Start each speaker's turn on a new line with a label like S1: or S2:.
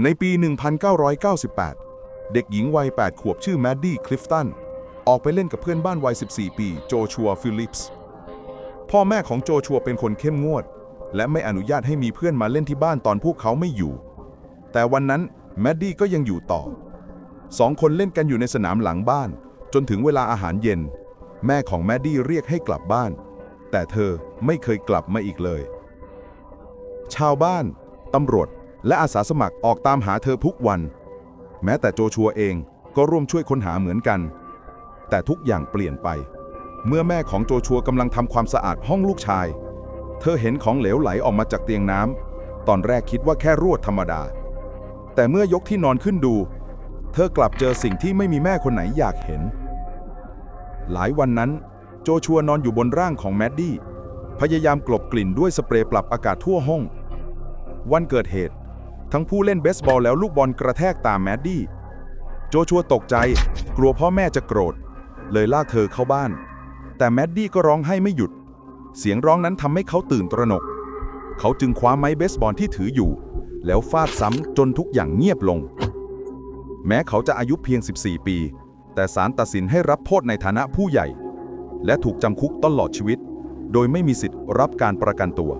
S1: ในปี 1998 เด็กหญิงวัย 8 ขวบชื่อแมดดี้คลิฟตัน ออกไปเล่นกับเพื่อนบ้านวัย 14 ปี โจชัวฟิลิปส์ พ่อแม่ของโจชัวเป็นคนเข้มงวด และไม่อนุญาตให้มีเพื่อนมาเล่นที่บ้านตอนพวกเขาไม่อยู่ แต่วันนั้นแมดดี้ก็ยังอยู่ต่อ สองคนเล่นกันอยู่ในสนามหลังบ้าน จนถึงเวลาอาหารเย็น แม่ของแมดดี้เรียกให้กลับบ้าน แต่เธอไม่เคยกลับมาอีกเลย ชาวบ้าน ตำรวจ และอาสาสมัครออกตามหาเธอทุกวัน แม้แต่โจชัวเองก็ร่วมช่วยค้นหาเหมือนกัน แต่ทุกอย่างเปลี่ยนไป เมื่อแม่ของโจชัวกำลังทำความสะอาดห้องลูกชาย เธอเห็นของเหลวไหลออกมาจากเตียงน้ำตอนแรกคิดว่าแค่รวดธรรมดา แต่เมื่อยกที่นอนขึ้นดู เธอกลับเจอสิ่งที่ไม่มีแม่คนไหนอยากเห็น หลายวันนั้น โจชัวนอนอยู่บนร่างของแมดดี้พยายามกลบกลิ่นด้วยสเปรย์ปรับอากาศทั่วห้อง วันเกิดเหตุ ทั้งผู้เล่นเบสบอลแล้วลูกบอลกระแทกตามแมดดี้ โจชัวตกใจ กลัวพ่อแม่จะโกรธ เลยลากเธอเข้าบ้าน แต่แมดดี้ก็ร้องให้ไม่หยุด เสียงร้องนั้นทำให้เขาตื่นตระหนก เขาจึงคว้าไม้เบสบอลที่ถืออยู่ แล้วฟาดซ้ำจนทุกอย่างเงียบลง แม้เขาจะอายุเพียง 14 ปี แต่ศาลตัดสินให้รับโทษในฐานะผู้ใหญ่ และถูกจำคุกตลอดชีวิต โดยไม่มีสิทธิ์รับการประกันตัว